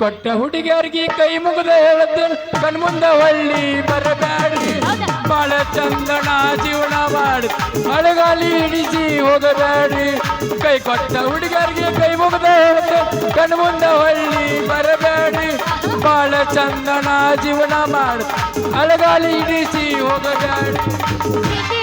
ಕೊಟ್ಟ ಹುಡುಗಿಯರಿಗೆ ಕೈ ಮುಗಿದ ಹೇಳದ್ದು ಕಣ್ಮುಂದ ಹೊಳ್ಳಿ ಬರಬೇಡ್ರಿ ಬಾಳ ಚಂದನ ಜೀವನ ಮಾಡಿ ಮಳೆಗಾಲಿ ಹಿಡಿಸಿ ಹೋಗಬೇಡ್ರಿ ಕೈ ಕೊಟ್ಟ ಹುಡುಗಿಯರಿಗೆ ಕೈ ಮುಗಿದ ಹೇಳದ್ದು ಕಣ್ಮುಂದ ಹೊಳ್ಳಿ ಬರಬೇಡ್ರಿ ಬಾಳ ಚಂದನ ಜೀವನ ಮಾಡಿ ಅಳಗಾಲಿ ಇಡಿಸಿ ಹೋಗಬೇಡ್ರಿ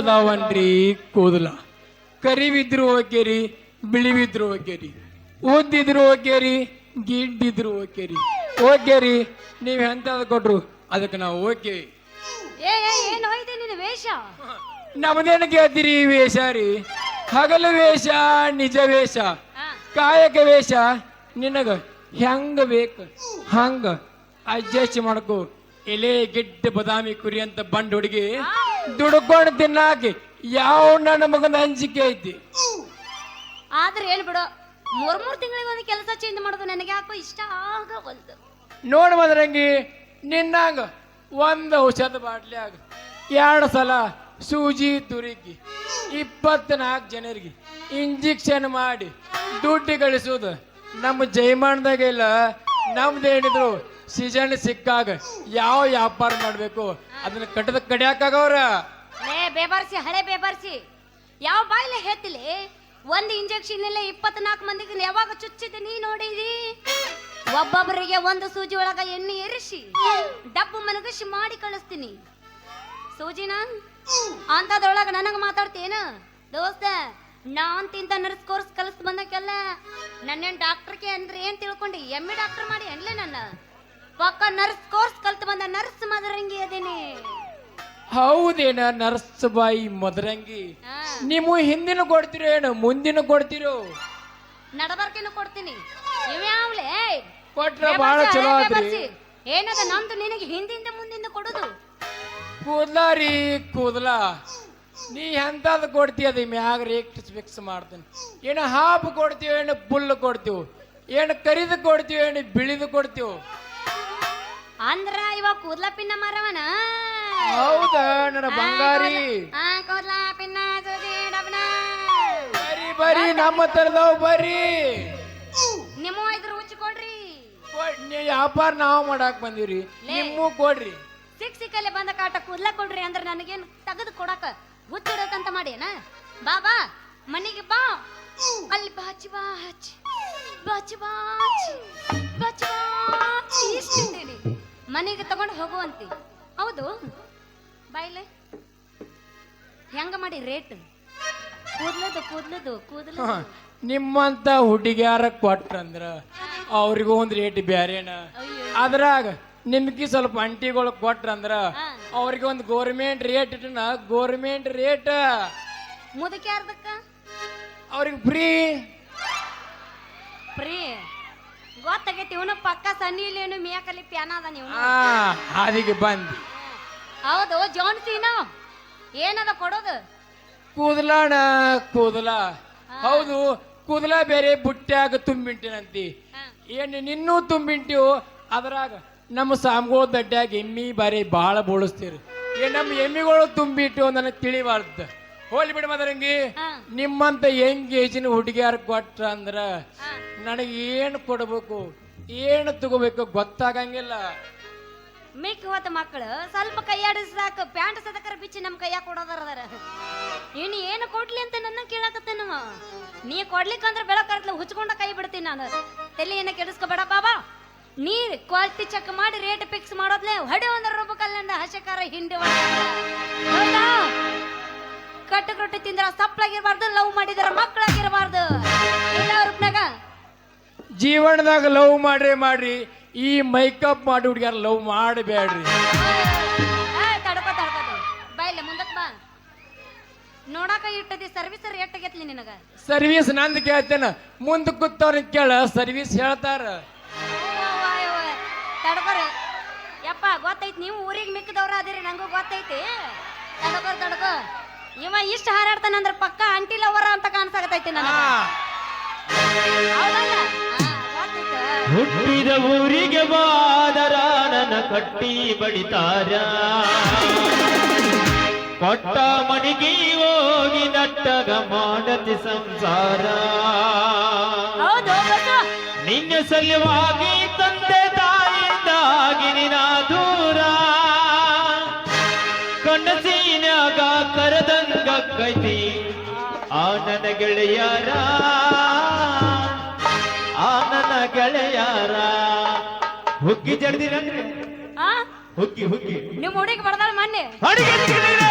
ಕೂದಲದಾವನ್ರಿ ಕೂದಲ. ಕರಿವಿದ್ರು ಓಕೆರಿ ಬಿಳಿವಿದ್ರು ಓಕೆರಿ ಉದ್ದಿದ್ರು ಓಕೆರಿ ಗಿಡ್ಡಿದ್ರು ಓಕೆರಿ ಓಕೆರಿ ನೀವ್ ಎಂತ ಕೊಟ್ರು ಅದಕ್ಕೆ ನಾವು ಓಕೆ ನಮ್ದೇನು ಕೇಳ್ತೀರಿ ವೇಷ ರೀ? ಹಗಲು ವೇಷ ನಿಜ ವೇಷ. ಕಾಯಕ ವೇಷ ನಿನಗ ಹೆಂಗ ಬೇಕು? ಹಂಗ. ಅಡ್ಜಸ್ಟ್ ಮಾಡ್ಕೋ. ಎಲೆ ಗಿಡ್ಡ ಬದಾಮಿ ಕುರಿ ಅಂತ ಬಂಡ್ ಹುಡುಗಿ. ದುಡ್ಕೊಂಡು ತಿನ್ನಾಕಿ ಯಾವ ನನ್ನ ಮಗನ ಅಂಜಿಕೆ ಐತಿ? ಆದ್ರೆ ಹೇಳ್ಬಿಡು ಬಿಡು ಮೂರ್ ಮೂರ್ ತಿಂಗಳಿಗೆ ಒಂದು ಕೆಲಸ ಚೇಂಜ್ ಮಾಡೋದು ನನಗೆ ಯಾಕೋ ಇಷ್ಟ ಆಗವಲ್ದು. ನೋಡ್ ಮದ್ರಂಗಿ ನಿನ್ನಂಗ ಒಂದು ಔಷಧ ಬಾಟ್ಲ್ಯಾಗ ಎರಡು ಸಲ ಸೂಜಿ ತುರುಕಿ ಇಪ್ಪತ್ನಾಲ್ಕು ಜನರಿಗೆ ಇಂಜೆಕ್ಷನ್ ಮಾಡಿ ದುಡ್ಡು ಗಳಿಸೋದು ನಮ್ಮ ಜೈಮಾನದಾಗ ಇಲ್ಲ ನಮ್ದೇನಿದ್ರು ಸೀಸನ್ ಸಿಕ್ಕಾಗ ಯಾವ ವ್ಯಾಪಾರ ಮಾಡಬೇಕು ಅದನ್ನ ಕಟ್ಟದ ಕಡಿಯಾಕಾಗವ್ರ ಲೇ, ಬೇಬಾರ್ಸಿ, ಹಳೆ ಬೇಬಾರ್ಸಿ. ಯಾವ ಬಾಯಿಲೆ ಹೇಳ್ತಿಲಿ? ಒಂದು ಇಂಜೆಕ್ಷನ್ ಇಲ್ಲ ಇಪ್ಪತ್ನಾಲ್ಕು ಮಂದಿಗೆ ಯಾವಾಗ ಚುಚ್ಚಿದ ನೀ ನೋಡಿದಿ? ಒಬ್ಬೊಬ್ಬರಿಗೆ ಒಂದು ಸೂಜಿ ಒಳಗ ಎಣ್ಣೆ ಇರಿಸಿ ಡಬ್ಬು ಮನಗಿಸಿ ಮಾಡಿ ಕಳಿಸ್ತೀನಿ. ಸೂಜಿನ, ಅಂತದ್ರೊಳಗ ನನಗ ಮಾತಾಡ್ತೇನ ದೋಸ್ತ, ನಾನ್ ತಿಂತ ನರ್ಸ್ ಕೋರ್ಸ್ ಕಲಿಸ್ ಬಂದಕ್ಕೆಲ್ಲ ನನ್ನೇನ್ ಡಾಕ್ಟರ್ಗೆ ಅಂದ್ರೆ ಏನ್ ತಿಳ್ಕೊಂಡಿ? ಎಮ್ಮಿ ಡಾಕ್ಟರ್ ಮಾಡಿ ಅನ್ಲೇ ನನ್ನ ಪಕ್ಕ ನರ್ಸ್ ಕೋರ್ಸ್ ಕಲ್ತು ಅದೇನೆ ಹೌದೇನ ನರ್ಸ್ ಬಾಯಿ ಮದರಂಗಿ ನೀವು ಹಿಂದಿನ ಕೊಡ್ತಿರೋ ಏನು ಮುಂದಿನ ಕೊಡ್ತಿರೋ? ನಡಬರ್ಕಿನೂ ಕೊಡ್ತೀನಿ. ಇವ್ಯಾವ್ಲೆ ಕೊಟ್ರ ಬಹಳ ಚಲೋ ಆದ್ರಿ. ಏನದ ನಮ್ದು ನಿನಗೆ ಹಿಂದಿಂದ ಮುಂದಿಂದ ಕೊಡುದು? ಕೂದಲಾರಿ ರೀ ಕೂದಲ. ನೀ ಎಂತದ್ ಕೊಡ್ತಿ ಅದ ಮ್ಯಾಗ ರೇಟ್ ಫಿಕ್ಸ್ ಮಾಡ್ತೀನಿ. ಏನು ಹಾಫ್ ಕೊಡ್ತೀವಿ ಏನು ಬುಲ್ ಕೊಡ್ತೀವಿ ಏನು ಕರಿದು ಕೊಡ್ತೀವಿ ಏನು ಬಿಳಿದು ಕೊಡ್ತೀವಿ ಅಂದ್ರ ಇವಾಗ ಕೂದ್ಲ ಪಿನ್ನ ಮರವನ. ಹೌದ ನನ್ನ ಬಂಗಾರಿ. ಆ ಕೂದ್ಲ ಪಿನ್ನ ಡಬ್ನ. ಬರಿ ಬರಿ ನಮ್ಮ ತರದವ್ ಬರಿ. ನಿಮ್ಮ ಇದ್ರ ಹುಚ್ಚಿ ಕೊಡ್ರಿ. ವ್ಯಾಪಾರ ನಾವು ಮಾಡಾಕ್ ಬಂದಿವ್ರಿ. ನಿಮ್ಮೂ ಕೊಡ್ರಿ. ಸಿಕ್ ಸಿಕ್ಕಲ್ಲಿ ಬಂದ ಕಾಟ ಕೂದ್ಲ ಕೊಡ್ರಿ ಅಂದ್ರೆ ನನಗೇನು ತೆಗೆದು ಕೊಡಕ ಹುಚ್ಚಿಡಕಂತ ಮಾಡೇನ ಬಾ ಬಾ ಮನೆಗೆ ಬಾ. ಅಲ್ಲಿ ಬಾಚಿ ಬಾಚಿ ಬಾಚಿ ಬಾಚಿ ಬಾಚಿ ಬಾಚಿ ಇಷ್ಟಿದ್ದೀನಿ ಮನೆಗೆ ತಗೊಂಡು ಹೋಗುವಂತಿ. ಹೌದು. ಬಾಯ್ಲೆ. ಹೆಂಗ ಮಾಡಿ ರೇಟ್? ಕೂದ್ಲದು ಕೂದ್ಲದು ಕೂದಲು ನಿಮ್ಮಂತ ಹುಡುಗ್ಯಾರ ಕೊಟ್ರಂದ್ರ ಅವ್ರಿಗೂ ಒಂದ್ ರೇಟ್ ಬ್ಯಾರೇನ? ಅದ್ರಾಗ ನಿಮ್ಗೆ ಸ್ವಲ್ಪ ಅಂಟಿಗಳು ಕೊಟ್ರಂದ್ರ. ಅವ್ರಿಗೆ ಒಂದು ಗೋರ್ಮೆಂಟ್ ರೇಟ್ ಇಟ್ಟನ ಗೋರ್ಮೆಂಟ್ ರೇಟ್ ಮುದಕ್ಕೆ ಯಾರ್ದಕ್ಕ ಅವ್ರಿಗೆ ಫ್ರೀ ಫ್ರೀ ಗೊತ್ತಾಗೈತಿ ಇವನು ಪಕ್ಕ ಸನ್ನಿ ಇಲ್ಲೇನು ಮೇಕಲ್ಲಿ ಪ್ಯಾನ ಅದ ನೀವು ಆ ಹಾದಿಗೆ ಬಂದಿ. ಹೌದು ಜೋನ್ಸಿನ ಏನದ ಕೊಡೋದು? ಕೂದಲಾಣ ಕೂದಲ. ಹೌದು ಕೂದಲ ಬೇರೆ ಬುಟ್ಟ್ಯಾಗ ತುಂಬಿಂಟಿನಂತಿ ಏನು ನಿನ್ನೂ ತುಂಬಿಂಟಿವು ಅದ್ರಾಗ ನಮ್ಮ ಸಾಮ್ಗಳು ದಡ್ಡ್ಯಾಗ ಎಮ್ಮಿ ಬಾರಿ ಭಾಳ ಬೋಳಿಸ್ತೀರಿ. ಏ ನಮ್ಮ ಎಮ್ಮಿಗಳು ತುಂಬಿಟ್ಟು ನನಗೆ ತಿಳಿಬಾರ್ದು. ಹೋಲಿ ಬಿಡ ಮದರಂಗಿ. ನಿಮ್ಮಂತ ಹೆಂಗ್ ಏಜಿನ ಹುಡುಗಿಯಾರ ಕೊಟ್ರ ಅಂದ್ರ. ನನಗೆ ಏನು ಕೊಡಬೇಕು ಏನು ತಗೋಬೇಕು ಗೊತ್ತಾಗಂಗಿಲ್ಲ. ಮಿಕ್ಕ ಹೋತ ಮಕ್ಕಳು ಸ್ವಲ್ಪ ಕೈಯಾಡಿಸ್ ಸಾಕು ಪ್ಯಾಂಟ್ ಸದಕರ ಬಿಚ್ಚಿ ನಮ್ ಕೈಯಾಗ ಕೊಡೋದಾರ ಇನ್ನು ಏನು ಕೊಡ್ಲಿ ಅಂತ ನನ್ನ ಕೇಳಕತ್ತೇನವ ನೀ ಕೊಡ್ಲಿಕ್ಕಂದ್ರ ಬೆಳಕರ್ತ್ಲ ಹುಚ್ಕೊಂಡ ಕೈ ಬಿಡ್ತೀನಿ ನಾನು. ತಲೆ ಏನ ಕೆಡಿಸ್ಕೋಬೇಡ ಬಾಬಾ. ನೀರ್ ಕ್ವಾಲಿಟಿ ಚೆಕ್ ಮಾಡಿ ರೇಟ್ ಫಿಕ್ಸ್ ಮಾಡೋದ್ಲೆ ಹೊಡೆ ಒಂದರ ರೂಪಾಯಿ ಹಸಕಾರ ಹಿಂಡಿ ಹೌದಾ ಕಟ್ಟು ಕಟ್ಟು ತಿಂದ್ರ ಸಪ್ಲಾಗಿರ್ಬಾರ್ದು ಲವ್ ಮಾಡಿದ್ರ ಮಕ್ಕಳಾಗಿರ್ಬಾರ್ದು. ಇಲ್ಲ ರೂಪ್ನಾಗ? ಜೀವನದಾಗ ಲವ್ ಮಾಡ್ರಿ ಮಾಡ್ರಿ ಈ ಮೈಕಪ್ ಮಾಡಿ ಹುಡುಗ್ಯಾರ ಲವ್ ಮಾಡಬೇಡ್ರಿ ತಡ್ಕೋ ತಡ್ಕೋ ಬಾಯಿಲ್ಲ ಮುಂದಕ್ ಬಾ. ನೋಡಾಕ ಇಟ್ಟದಿ ಸರ್ವಿಸ್ ರೇಟ್ ಆಗೈತ್ಲಿ ನಿನಗ? ಸರ್ವಿಸ್ ನಂದ್ ಕೇಳ್ತೇನ ಮುಂದೆ ಕೂತವ್ರ ಕೇಳ ಸರ್ವಿಸ್ ಹೇಳ್ತಾರ. ತಡ್ಕೋರಿ ಯಪ್ಪ ಗೊತ್ತೈತಿ ನೀವು ಊರಿಗೆ ಮಿಕ್ಕದವ್ರ ಅದಿರಿ ನಂಗೂ ಗೊತ್ತೈತಿ. ತಡ್ಕೋ ತಡ್ಕೋ. ಇವ ಇಷ್ಟ ಹಾರಾಡ್ತಾನಂದ್ರ ಪಕ್ಕ ಅಂಟಿ ಲವರ ಅಂತ ಕಾಣಿಸಾಗತೈತಿ ನನಗ. ಹೌದಲ್ಲ. ಹುಟ್ಟಿದ ಊರಿಗೆ ಬಾದರ ನನ್ನ ಕಟ್ಟಿ ಬಡಿತಾರ. ಕೊಟ್ಟ ಮಣಿಗೆ ಹೋಗಿ ನಟ್ಟಗ ಮಾಡತಿ ಸಂಸಾರ. ನಿನ್ನ ಸಲುವಾಗಿ ತಂದೆ ತಾಯಿಂದಾಗಿ ನಿನ ಕೈತಿ ಆ ನನ್ನ ಗೆಳೆಯರ. ಆ ನನ್ನ ಗೆಳೆಯರ. ಹುಗ್ಗಿ ಜಡ್ದಿರ ಆ? ಹುಗ್ಗಿ ಹುಗ್ಗಿ ನಿಮ್ಮ ಹುಡುಗಿ ಬಡದಾಳ ಮೊನ್ನೆ. ಅಡಿಗೆ.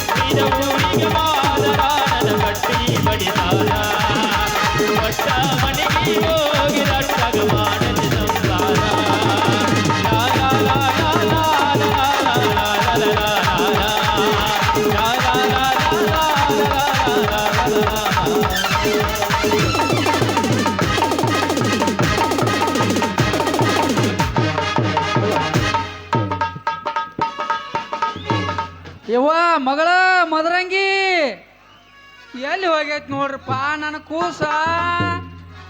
Freedom. ಮಗಳ ಮದರಂಗಿ. ಎಲ್ಲಿ ಹೋಗೈತ್ ನೋಡ್ರಪ್ಪ ನನ್ನ ಕೂಸ?